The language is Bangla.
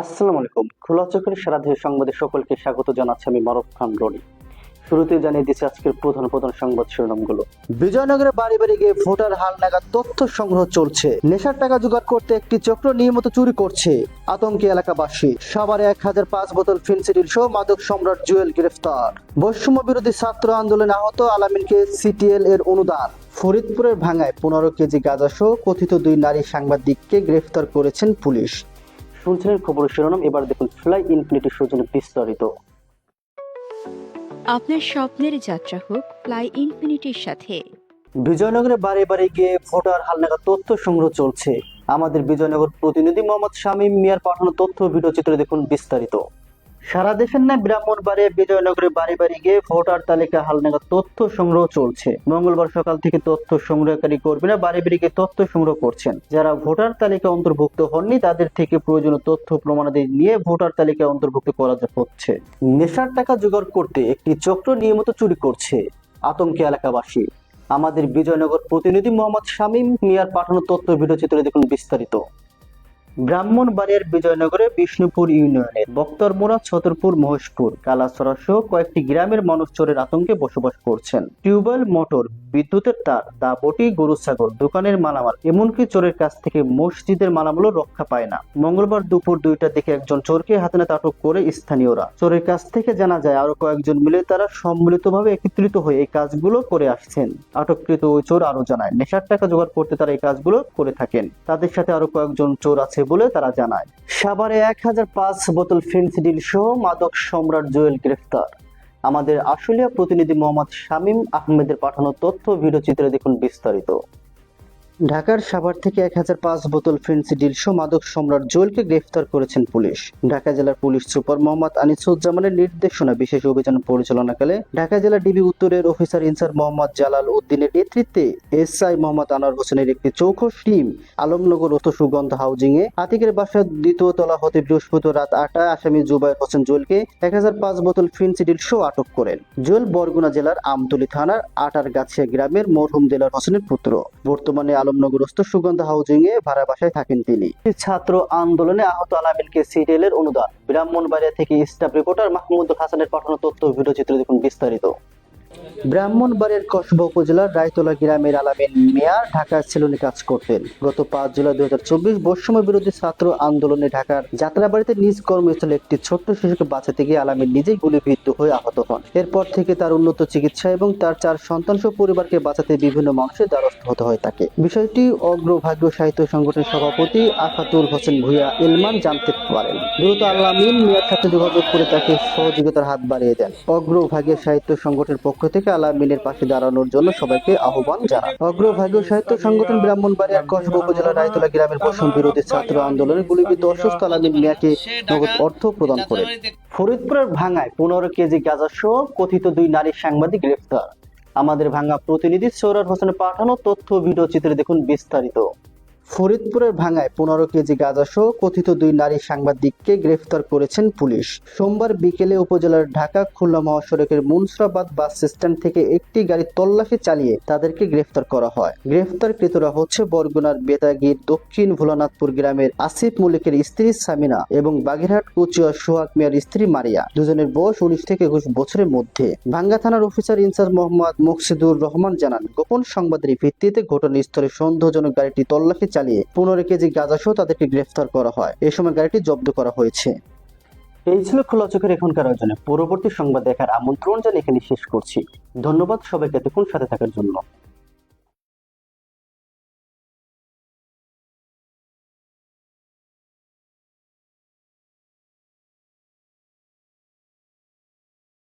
আসসালামু আলাইকুম। খোলা চোখের সারা দেশের সংবাদে সকলকে স্বাগত জানাচ্ছি আমি মারুফ খান রনি। শুরুতে জানিয়ে দিচ্ছি আজকের প্রধান প্রধান সংবাদ শিরোনামগুলো। বিজয়নগরে বাড়ি বাড়ি গিয়ে ভোটার হাল নাগাদ তথ্য সংগ্রহ চলছে। নেশার টাকা জোগাড় করতে একটি চক্র নিয়মিত চুরি করছে। আতঙ্কে এলাকাবাসী। সাভারে এক হাজার পাঁচ বোতল ফিনসিডিল সহ মাদক সম্রাট জুয়েল গ্রেফতার। বৈষম্য বিরোধী ছাত্র আন্দোলনে আহত আলামিনকে সিটিএল এর অনুদান। ফরিদপুরের ভাঙায় পনেরো কেজি গাঁজা সহ কথিত দুই নারী সাংবাদিককে গ্রেফতার করেছেন পুলিশ। শুনছিলেন খবর শিরোনাম। এবার দেখুন ফ্লাই ইনফিনিটি সৌজন্য বিস্তারিত। আপনার স্বপ্নের যাত্রা হোক ফ্লাই ইনফিনিটির সাথে। বিজয়নগরে বারে বারে গিয়ে ভোটার হালনাগাদ তথ্য সংগ্রহ চলছে। আমাদের বিজয়নগর প্রতিনিধি মোহাম্মদ শামীম মিয়ার পাঠানো তথ্য ভিডিও চিত্র দেখুন বিস্তারিত। সারা দেশের বিজয়নগরে বাড়ি বাড়ি গিয়ে ভোটার তালিকা তথ্য সংগ্রহ চলছে। মঙ্গলবার সকাল থেকে তথ্য সংগ্রহকারী কর্মীরা বাড়ি বাড়ি গিয়ে তথ্য সংগ্রহ করছেন। যারা ভোটার তালিকা অন্তর্ভুক্ত হননি, তাদের থেকে প্রয়োজনীয় তথ্য প্রমাণাদি নিয়ে ভোটার তালিকায় অন্তর্ভুক্ত করা হচ্ছে। নেশার টাকা জোগাড় করতে একটি চক্র নিয়মিত চুরি করছে আতঙ্কে এলাকাবাসী। আমাদের বিজয়নগর প্রতিনিধি মোহাম্মদ শামীম মিয়ার পাঠানো তথ্য ভিডিও চিত্রে দেখুন বিস্তারিত। ব্রাহ্মণবাড়িয়ার বিজয়নগরে বিষ্ণুপুর ইউনিয়নের বক্তরমোড়া, ছতরপুর, মহেশপুর। কালাছড়া সহ কয়েকটি গ্রামের মানুষ চোরের আতঙ্কে বসবাস করছেন। টিউবওয়েল, মোটর, বিদ্যুতের তার দাবটি গরু ছাগল, দোকানের মালামাল, এমনকি চোরের কাছ থেকে মসজিদের মালামালও রক্ষা পায় না। মঙ্গলবার দুপুর দুইটার দিকে একজন চোরকে হাতে নাতে আটক করে স্থানীয়রা। চোরের কাছ থেকে জানা যায় আরও কয়েকজন মিলে তারা সম্মিলিতভাবে একত্রিত হয়ে এই কাজগুলো করে আসছেন। আটককৃত ওই চোর আরও জানায়, নেশার টাকা জোগাড় করতে তারা এই কাজগুলো করে থাকেন। তাদের সাথে আরও কয়েকজন চোর আছে বলে তারা জানায়। সাভারে এক হাজার পাঁচ বোতল ফেন্সিডিল সহ মাদক সম্রাট জুয়েল গ্রেফতার। আমাদের আশুলিয়া প্রতিনিধি মোহাম্মদ শামীম আহমেদের পাঠানো তথ্য, ভিডিও চিত্রে দেখুন বিস্তারিত। ঢাকার সাভার থেকে এক হাজার পাঁচ বোতল ফেন্সিডিল সহ মাদক সম্রাট জুয়েলকে গ্রেফতার করেছেন পুলিশ। ঢাকা জেলার পুলিশ সুপার মোহাম্মদ আনিসুজ্জামানের নির্দেশনা বিশেষ অভিযান পরিচালনাকালে ঢাকা জেলা ডিবি উত্তরের অফিসার ইনচার্জ মোহাম্মদ জালাল উদ্দিনের নেতৃত্বে এসআই মোহাম্মদ আনোয়ার হোসেনের একটি চৌখস টিম আলমনগর অত সুগন্ধ হাউজিং এ আতিকের বাসার দ্বিতীয় তলা হতে বৃহস্পতিবার রাত আটায় আসামি জুবাইর হোসেন জুয়েলকে এক হাজার পাঁচ বোতল ফিনসিডিল সহ আটক করেন। জুয়েল বরগুনা জেলার আমতলী থানার আটারগাছিয়া গ্রামের মরহুম দেলার হোসেনের পুত্র। বর্তমানে আলমনগরস্থ সুগন্ধ হাউজিং এ ভাড়া বাসায় থাকেন তিনি। ছাত্র আন্দোলনে আহত আলামিনকে সিডিএল এর অনুদান। ব্রাহ্মণবাড়িয়া থেকে স্টাফ রিপোর্টার মাহমুদুল হাসানের পাঠানো তথ্য ভিডিও চিত্র দেখুন বিস্তারিত। ব্রাহ্মণবাড়িয়ার কসবা উপজেলার রায়তলা গ্রামের আলামিন মিয়া ঢাকার সেলুনে কাজ করতেন। গত পাঁচ জুলাই দুই হাজার চব্বিশ বৈষম্য বিরোধী ছাত্র আন্দোলনে ঢাকার যাত্রাবাড়িতে নিজ কর্মস্থলে একটি ছোট্ট শিশুকে বাঁচাতে গিয়ে আলামিন নিজেই গুলিবিদ্ধ হয়ে আহত হন। এরপর থেকে তার উন্নত চিকিৎসা এবং তার চার সন্তান সহ পরিবারকে বাঁচাতে বিভিন্ন মানুষের দ্বারস্থ হতে হয় তাকে। বিষয়টি অগ্রভাগ্য সাহিত্য সংগঠনের সভাপতি আফাতুল হোসেন ভুইয়া ইলমান জানতে পারেন। দ্রুত আলামিন মিয়ার সাথে যোগাযোগ করে তাকে সহযোগিতার হাত বাড়িয়ে দেন। অগ্রভাগের সাহিত্য সংগঠনের পক্ষ থেকে পাশে দাঁড়ানোর জন্য সবাইকে আহ্বান জানান। অগ্রভাগ্য সাহিত্য সংগঠন রায়তলা গ্রামের বিরোধী ছাত্র আন্দোলনে গুলিবিদ্ধ অসুস্থ মিয়াকে নগদ অর্থ প্রদান করে। ফরিদপুরের ভাঙায় পনেরো কেজি গাঁজা সহ কথিত দুই নারী সাংবাদিক গ্রেফতার আমাদের ভাঙা প্রতিনিধি সৌরার হোসেনের পাঠানো তথ্য ভিডিও চিত্রে দেখুন বিস্তারিত। ফরিদপুরের ভাঙায় পনেরো কেজি গাঁজা সহ কথিত দুই নারী সাংবাদিককে গ্রেফতার করেছেন পুলিশ। সোমবার বিকেলে উপজেলার ঢাকা খুলনা মহাসড়কের মুনসরাবাদ বাস স্ট্যান্ড থেকে একটি গাড়ি তল্লাশি চালিয়ে তাদেরকে গ্রেফতার করা হয়। গ্রেফতারকৃতরা হচ্ছে বরগুনার বেতাগীর দক্ষিণ ভোলানাথপুর গ্রামের আসিফ মল্লিকের স্ত্রী সামিনা এবং বাগেরহাট কুচিয়া সোহাগ মিয়ার স্ত্রী মারিয়া। দুজনের বয়স উনিশ থেকে একুশ বছরের মধ্যে। ভাঙ্গা থানার officer in charge Mohammad Muksidur Rahman জানান, গোপন সংবাদের ভিত্তিতে ঘটনাস্থলে সন্দেহজনক গাড়িটি তল্লাশি চালিয়ে পনেরো কেজি গাঁজা সহ তাদেরকে গ্রেফতার করা হয়। এ সময় গাড়িটি জব্দ করা হয়েছে। এই ছিল খোলা চোখের এখনকার আয়োজনে। পরবর্তী সংবাদ দেখার আমন্ত্রণ জানিয়ে এখানে শেষ করছি। ধন্যবাদ সবাইকে এতক্ষণ সাথে থাকার জন্য।